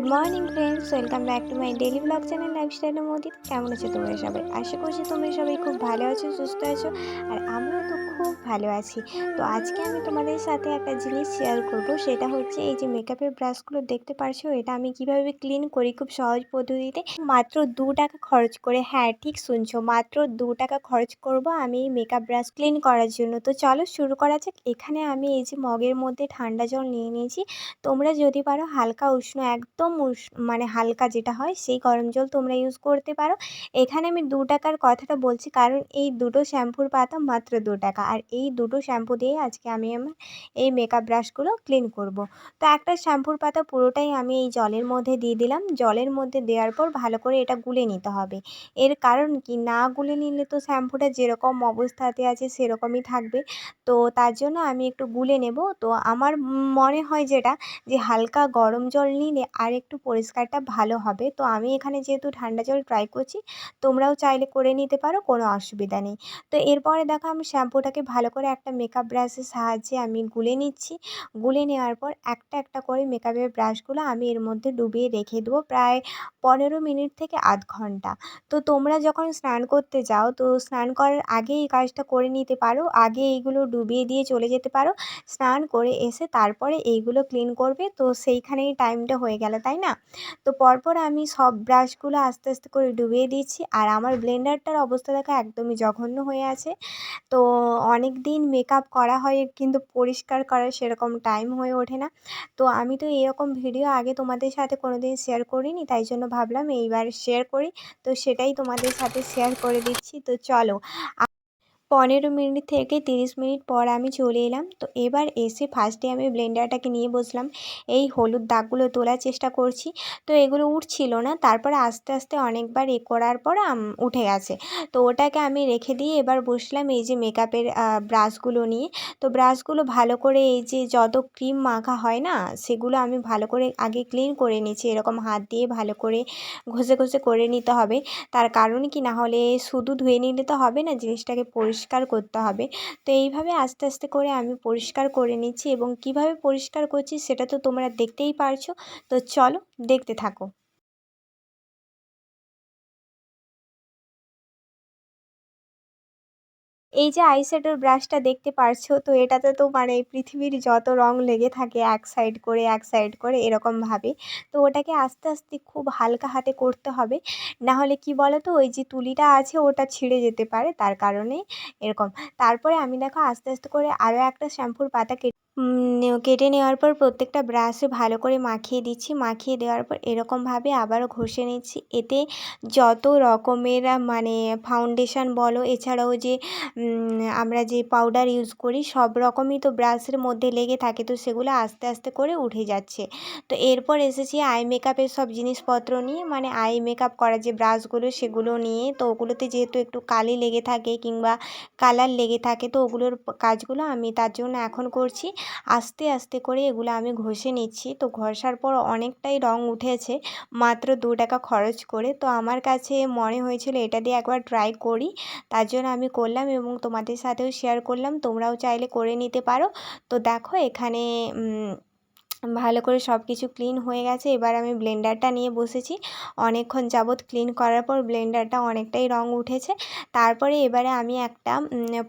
Good morning friends welcome back to my daily blog channel লাইফস্টাইলের মোদি কেমন আছো তোমরা সবাই? আশা করছি তোমরা সবাই খুব ভালো আছো, সুস্থ আছো, আর আমরাও তো খুব ভালো আছি। তো আজকে আমি তোমাদের সাথে একটা জিনিস শেয়ার করব, সেটা হচ্ছে এই যে মেকআপের ব্রাশগুলো দেখতে পারছ? এটা আমি কীভাবে ক্লিন করি খুব সহজ পদ্ধতিতে? মাত্র দু টাকা খরচ করে হ্যাঁ ঠিক শুনছো, মাত্র দু টাকা খরচ করব আমি এই মেকআপ ব্রাশ ক্লিন করার জন্য। তো চলো শুরু করা যাক। এখানে আমি এই যে মগের মধ্যে ঠান্ডা জল নিয়ে নিয়েছি। তোমরা যদি পারো হালকা উষ্ণ, একদম উষ মানে হালকা যেটা হয় সেই গরম জল তোমরা ইউজ করতে পারো। এখানে আমি দু টাকার কথাটা বলছি, কারণ এই দুটো শ্যাম্পুর পাতা মাত্র দু টাকা। আর এই দুটো শ্যাম্পু দিয়ে আজকে আমি আমার এই মেকআপ ব্রাশগুলো ক্লিন করব। তো একটা শ্যাম্পুর পাতা পুরোটাই আমি এই জলের মধ্যে দিয়ে দিলাম। জলের মধ্যে দেওয়ার পর ভালো করে এটা গুলে নিতে হবে। এর কারণ কি? না গুলে নিলে তো শ্যাম্পুটা যেরকম অবস্থাতে আছে সেরকমই থাকবে। তো তার জন্য আমি একটু গুলে নেব। তো আমার মনে হয় যেটা, যে হালকা গরম জল নিলে আর একটু পরিষ্কারটা ভালো হবে। তো আমি এখানে যেহেতু ঠান্ডা জল ট্রাই করছি, তোমরাও চাইলে করে নিতে পারো, কোনো অসুবিধা নেই। তো এরপরে দেখো আমি শ্যাম্পুটাকে ভালো করে একটা মেকআপ ব্রাশের সাহায্যে আমি গুলে নিচ্ছি। গুলে নেওয়ার পর একটা একটা করে মেকআপের ব্রাশগুলো আমি এর মধ্যে ডুবিয়ে রেখে দেবো প্রায় পনেরো মিনিট থেকে আধ ঘণ্টা। তো তোমরা যখন স্নান করতে যাও, তো স্নান করার আগে এই কাজটা করে নিতে পারো। আগে এইগুলো ডুবিয়ে দিয়ে চলে যেতে পারো। স্নান করে এসে তারপরে এইগুলো ক্লিন করবে। তো সেইখানেই টাইমটা হয়ে গেল। তাই না? তো পরপর আমি সব ব্রাশগুলো আস্তে আস্তে করে ডুবিয়ে দিচ্ছি আর আমার ব্লেন্ডারটার অবস্থা দেখা একদমই জঘন্য হয়ে আছে। তো অনেক দিন মেকআপ করা হয় কিন্তু পরিষ্কার করার সেরকম টাইম হয়ে ওঠে না। তো আমি তো এরকম ভিডিও আগে তোমাদের সাথে কোনো দিন শেয়ার করিনি, তাই জন্য ভাবলাম এইবার শেয়ার করি। তো সেটাই তোমাদের সাথে শেয়ার করে দিচ্ছি। তো চলো পনেরো মিনিট থেকে তিরিশ মিনিট পর আমি চলে এলাম। তো এবার এসে ফার্স্টে আমি ব্লেন্ডারটাকে নিয়ে বসলাম। এই হলুদ দাগগুলো তোলার চেষ্টা করছি। তো এগুলো উঠছিল না। তারপরে আস্তে আস্তে অনেকবার এ করার পর উঠে গেছে। তো ওটাকে আমি রেখে দিয়ে এবার বসলাম এই যে মেকআপের ব্রাশগুলো নিয়ে। তো ব্রাশগুলো ভালো করে এই যে যত ক্রিম মাখা হয় না, সেগুলো আমি ভালো করে আগে ক্লিন করে নিচ্ছি এরকম হাত দিয়ে ভালো করে ঘষে ঘষে করে নিতে হবে। তার কারণ কি? না হলে শুধু ধুয়ে নিলে তো হবে না, জিনিসটাকে পরিষ্কার পরিষ্কার করতে হবে। তো এইভাবে আস্তে আস্তে করে আমি পরিষ্কার করে নিচ্ছি এবং কীভাবে পরিষ্কার করছি সেটা তো তোমরা দেখতেই পারছ। তো চলো দেখতে থাকো। এই যে আইশ্যাডোর ব্রাশটা দেখতে পারছ, তো এটাতে তো মানে পৃথিবীর যত রং লেগে থাকে এক সাইড করে, এক সাইড করে এরকমভাবে তো ওটাকে আস্তে আস্তে খুব হালকা হাতে করতে হবে। না হলে কি বলো তো ওই যে তুলিটা আছে, ওটা ছিঁড়ে যেতে পারে, তার কারণে এরকম। তারপরে আমি দেখো আস্তে আস্তে করে আরও একটা শ্যাম্পুর পাতা কেটে কেটে নেওয়ার পর প্রত্যেকটা ব্রাশে ভালো করে মাখিয়ে দিচ্ছি। মাখিয়ে দেওয়ার পর এরকমভাবে আবারও ঘষে নিচ্ছি। এতে যত রকমের মানে ফাউন্ডেশান বলো, এছাড়াও যে আমরা যে পাউডার ইউজ করি, সব রকমই তো ব্রাশের মধ্যে লেগে থাকে, তো সেগুলো আস্তে আস্তে করে উঠে যাচ্ছে। তো এরপর এসেছি আই মেকআপের সব জিনিসপত্র নিয়ে মানে আই মেকআপ করার যে ব্রাশগুলো সেগুলো নিয়ে। তো ওগুলোতে যেহেতু একটু কালি লেগে থাকে, কিংবা কালার লেগে থাকে, তো ওগুলোর কাজগুলো আমি তার জন্য এখন করছি। আস্তে আস্তে করে এগুলো আমি ঘষে নিচ্ছি। তো ঘষার পর অনেকটাই রং উঠেছে, মাত্র দু টাকা খরচ করে। তো আমার কাছে মনে হয়েছিল এটা দিয়ে একবার ট্রাই করি। তার জন্য আমি করলাম এবং তোমাদের সাথেও শেয়ার করলাম। তোমরাও চাইলে করে নিতে পারো। তো দেখো এখানে ভালো করে সব কিছু ক্লিন হয়ে গেছে। এবার আমি ব্লেন্ডারটা নিয়ে বসেছি। অনেকক্ষণ যাবৎ ক্লিন করার পর ব্লেন্ডারটা অনেকটাই রং উঠেছে। তারপরে এবারে আমি একটা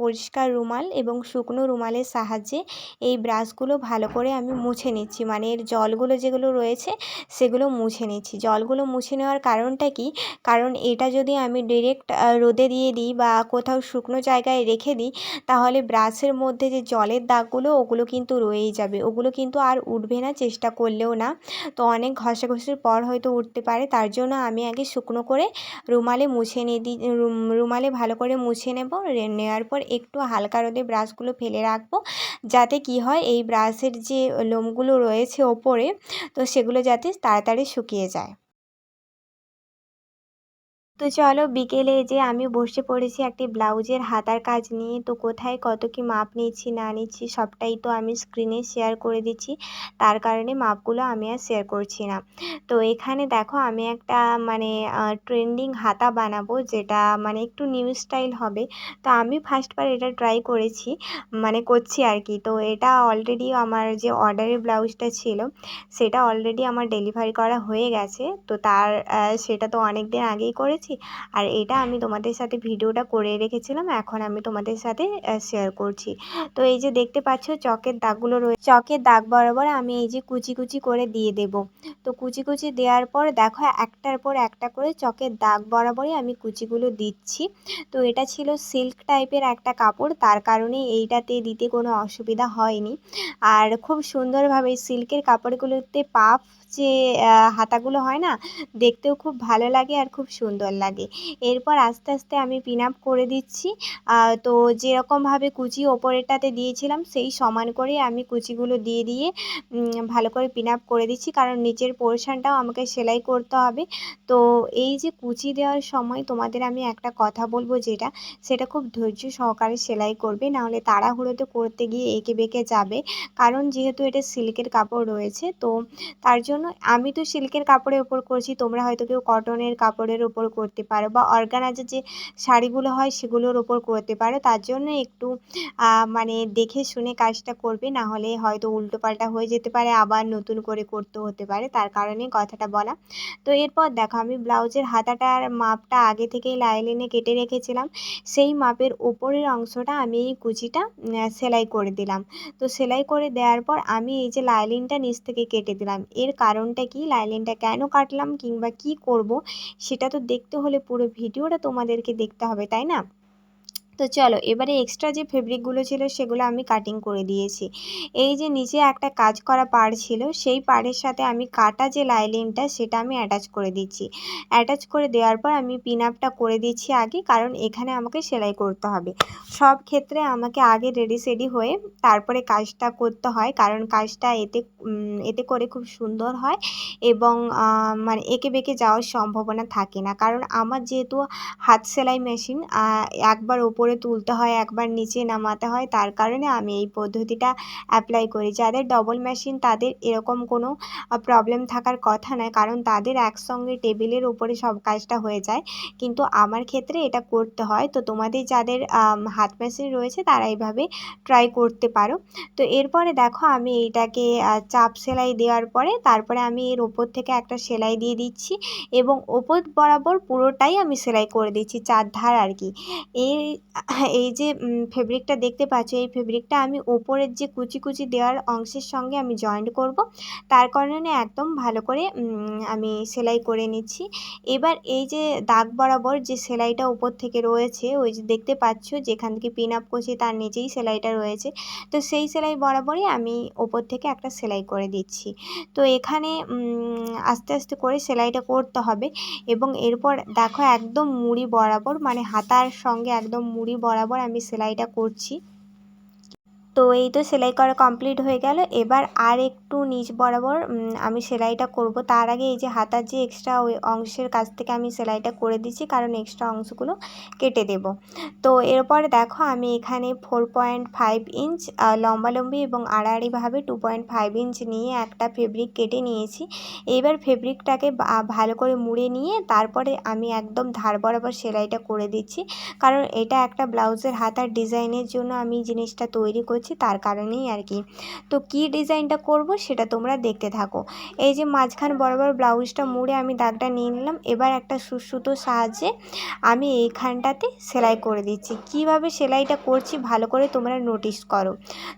পরিষ্কার রুমাল এবং শুকনো রুমালের সাহায্যে এই ব্রাশগুলো ভালো করে আমি মুছে নিচ্ছি। মানে এর জলগুলো যেগুলো রয়েছে, সেগুলো মুছে নিচ্ছি। জলগুলো মুছে নেওয়ার কারণটা কি? কারণ এটা যদি আমি ডিরেক্ট রোদে দিয়ে দিই বা কোথাও শুকনো জায়গায় রেখে দিই, তাহলে ব্রাশের মধ্যে যে জলের দাগগুলো, ওগুলো কিন্তু রয়েই যাবে। ওগুলো কিন্তু আর উঠবে উঠবে না, চেষ্টা করলেও না। তো অনেক ঘষাঘষির পর হয়তো উঠতে পারে, তার জন্য আমি আগে শুকনো করে রুমালে মুছে নিয়ে দিই রুমালে ভালো করে মুছে নেব। নেওয়ার পর একটু হালকা রোদে ব্রাশগুলো ফেলে রাখব, যাতে কি হয় এই ব্রাশের যে লোমগুলো রয়েছে ওপরে, তো সেগুলো যাতে তাড়াতাড়ি শুকিয়ে যায়। তো চলো বিকেলে যে আমি বসে পড়েছি একটি ব্লাউজের হাতার কাজ নিয়ে, তো কোথায় কত কি মাপ নিচ্ছি, না নিচ্ছি, সবটাই তো আমি স্ক্রিনে শেয়ার করে দিচ্ছি। তার কারণে মাপগুলো আমি আর শেয়ার করছি না। তো এখানে দেখো আমি একটা মানে ট্রেন্ডিং হাতা বানাবো, যেটা মানে একটু নিউ স্টাইল হবে। তো আমি ফার্স্টবার এটা ট্রাই করেছি মানে করছি আর কি। তো এটা অলরেডি আমার যে অর্ডারের ব্লাউজটা ছিল, সেটা অলরেডি আমার ডেলিভারি করা হয়ে গেছে। তো তার সেটা তো অনেক দিন আগেই করেছি। করেছি। আর এটা আমি তোমাদের সাথে ভিডিওটা করে রেখেছিলাম, এখন আমি তোমাদের সাথে শেয়ার করছি। তো এই যে দেখতে পাচ্ছ চকের দাগগুলো রয়েছে চকের দাগ বরাবর আমি এই যে কুচি কুচি করে দিয়ে দেব। তো কুচি কুচি দেওয়ার পর দেখো একটার পর একটা করে চকের দাগ বরাবরই আমি কুচিগুলো দিচ্ছি। তো এটা ছিল সিল্ক টাইপের একটা কাপড়, তার কারণে এইটাতে দিতে কোনো অসুবিধা হয়নি। আর খুব সুন্দরভাবে সিল্কের কাপড়গুলোতে পাফ যে হাতাগুলো হয় না, দেখতেও খুব ভালো লাগে আর খুব সুন্দর লাগে। এরপর আস্তে আস্তে আমি পিন আপ করে দিচ্ছি। তো যেরকমভাবে কুচি ওপরেরটাতে দিয়েছিলাম, সেই সমান করে আমি কুচিগুলো দিয়ে দিয়ে ভালো করে পিন আপ করে দিচ্ছি। কারণ নিচের পোর্শনটাও আমাকে সেলাই করতে হবে। তো এই যে কুচি দেওয়ার সময় তোমাদের আমি একটা কথা বলব যেটা, সেটা খুব ধৈর্য সহকারে সেলাই করবে, নাহলে তাড়াহুড়োতে করতে গিয়ে এঁকে বেঁকে যাবে। কারণ যেহেতু এটা সিল্কের কাপড় রয়েছে, তো তার জন্য আমি তো সিল্কের কাপড়ের ওপর করছি, তোমরা হয়তো কেউ কটনের কাপড়ের ওপর করতে পারো বা অর্গানাইজার যে শাড়িগুলো হয় সেগুলোর ওপর করতে পারো। তার জন্য একটু মানে দেখে শুনে কাজটা করবে, না হলে হয়তো উল্টোপাল্টা হয়ে যেতে পারে, আবার নতুন করে করতে হতে পারে, তার কারণে কথাটা বলা। তো এরপর দেখো, আমি ব্লাউজের হাতাটার মাপটা আগে থেকেই লাইলিনে কেটে রেখেছিলাম। সেই মাপের ওপরের অংশটা আমি এই কুচিটা সেলাই করে দিলাম। তো সেলাই করে দেওয়ার পর আমি এই যে লাইলিনটা নিচ থেকে কেটে দিলাম। এর কারণটা কি লাইলিনটা কেন কাটলাম কিংবা কি করব, সেটা তো দেখতে হলে পুরো ভিডিওটা তোমাদেরকে দেখতে হবে, তাই না? তো চলো, এবারে এক্সট্রা যে ফেব্রিকগুলো ছিল সেগুলো আমি কাটিং করে দিয়েছি। এই যে নিচে একটা কাজ করা পাড় ছিল, সেই পাড়ের সাথে আমি কাটা যে লাইলিনটা সেটা আমি অ্যাটাচ করে দিচ্ছি। অ্যাটাচ করে দেওয়ার পর আমি পিন আপটা করে দিচ্ছি আগে, কারণ এখানে আমাকে সেলাই করতে হবে। সব ক্ষেত্রে আমাকে আগে রেডি সেডি হয়ে তারপরে কাজটা করতে হয়, কারণ কাজটা এতে এতে করে খুব সুন্দর হয় এবং মানে এঁকে বেঁকে যাওয়ার সম্ভাবনা থাকে না। কারণ আমার যেহেতু হাত সেলাই মেশিন একবার ওপর উপরে তুলতে হয়, একবার নিচে নামাতে হয়। তার কারণে আমি এই পদ্ধতিটা অ্যাপ্লাই করি। যাদের ডবল মেশিন তাদের এরকম কোনো প্রবলেম থাকার কথা নয়। কারণ তাদের একসঙ্গে টেবিলের উপরে সব কাজটা হয়ে যায়। কিন্তু আমার ক্ষেত্রে এটা করতে হয়। তো তোমাদের যাদের হাত মেশিন রয়েছে, তারা এইভাবে ট্রাই করতে পারো। তো এরপরে দেখো, আমি এইটাকে চাপ সেলাই দেওয়ার পরে তারপরে আমি এর ওপর থেকে একটা সেলাই দিয়ে দিচ্ছি এবং ওপর বরাবর পুরোটাই আমি সেলাই করে দিচ্ছি, চার ধার আর কি। এই এই যে ফেব্রিকটা দেখতে পাচ্ছ, এই ফেব্রিকটা আমি ওপরের যে কুচি কুচি দেওয়ার অংশের সঙ্গে আমি জয়েন্ট করব। তার কারণে একদম ভালো করে আমি সেলাই করে নিচ্ছি। এবার এই যে দাগ বরাবর যে সেলাইটা উপর থেকে রয়েছে, ওই যে দেখতে পাচ্ছ, যেখান থেকে পিন আপ করছি, তার নিচেই সেলাইটা রয়েছে। তো সেই সেলাই বরাবরই আমি ওপর থেকে একটা সেলাই করে দিচ্ছি। তো এখানে আস্তে আস্তে করে সেলাইটা করতে হবে এবং এরপর দেখো একদম মুড়ি বরাবর মানে হাতার সঙ্গে একদম মুড়ি বরাবর আমি সেলাইটা করছি। তো এই তো সেলাই করা কমপ্লিট হয়ে গেল। এবার আর একটু নিচ বরাবর আমি সেলাইটা করব। তার আগে এই যে হাতার যে এক্সট্রা ওই অংশের কাছ থেকে আমি সেলাইটা করে দিচ্ছি, কারণ এক্সট্রা অংশগুলো কেটে দেব। তো এরপরে দেখো আমি এখানে ফোর পয়েন্ট ফাইভ ইঞ্চ লম্বালম্বি এবং আড়াআড়িভাবে টু পয়েন্ট ফাইভ ইঞ্চ নিয়ে একটা ফেব্রিক কেটে নিয়েছি। এবার ফেব্রিকটাকে ভালো করে মুড়ে নিয়ে তারপরে আমি একদম ধার বরাবর সেলাইটা করে দিচ্ছি। কারণ এটা একটা ব্লাউজের হাতার ডিজাইনের জন্য আমি জিনিসটা তৈরি করছি। করছি তার কারণেই আর কি। তো কি ডিজাইনটা করব সেটা তোমরা দেখতে থাকো। এই যে মাঝখান বরাবর ব্লাউজটা মুড়ে আমি দাগটা নিয়ে নিলাম, এবার একটা সুসুতোর সাহায্যে আমি এইখানটাতে সেলাই করে দিচ্ছি। কীভাবে সেলাইটা করছি ভালো করে তোমরা নোটিস করো।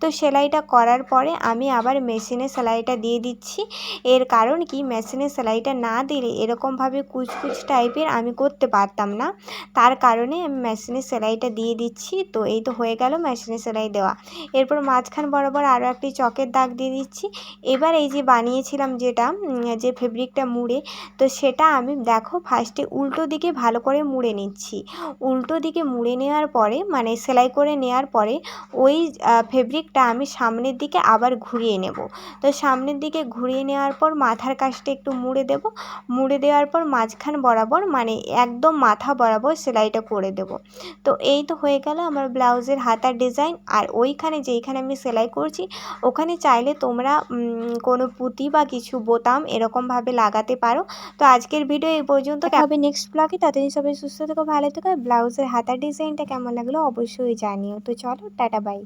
তো সেলাইটা করার পরে আমি আবার মেশিনে সেলাইটা দিয়ে দিচ্ছি। এর কারণ কি? মেশিনে সেলাইটা না দিলে এরকমভাবে কুচকুচ টাইপের আমি করতে পারতাম না। তার কারণে আমি মেশিনে সেলাইটা দিয়ে দিচ্ছি। তো এই তো হয়ে গেল মেশিনে সেলাই দেওয়া। এরপর মাঝখান বরাবর আরও একটি চকের দাগ দিয়ে দিচ্ছি। এবার এই যে বানিয়েছিলাম যেটা যে ফেব্রিকটা মুড়ে, তো সেটা আমি, দেখো ফার্স্টে উল্টো দিকে ভালো করে মুড়ে নিচ্ছি। উল্টো দিকে মুড়ে নেওয়ার পরে মানে সেলাই করে নেওয়ার পরে, ওই ফেব্রিকটা আমি সামনের দিকে আবার ঘুরিয়ে নেব। তো সামনের দিকে ঘুরিয়ে নেওয়ার পর মাথার কাছটা একটু মুড়ে দেব। মুড়ে দেওয়ার পর মাঝখান বরাবর মানে একদম মাথা বরাবর সেলাইটা করে দেব। তো এই তো হয়ে গেল আমার ব্লাউজের হাতার ডিজাইন, আর ওইখানে যেইখানে আমি সেলাই করছি, ওখানে চাইলে তোমরা কোনো পুঁতি বা কিছু বোতাম এরকমভাবে লাগাতে পারো। তো আজকের ভিডিও এই পর্যন্ত। হবে নেক্সট ব্লগে তাদের সবাই সুস্থ থেকো, ভালো থেকো। ব্লাউজের হাতার ডিজাইনটা কেমন লাগল অবশ্যই জানিও। তো চলো, টাটা বাই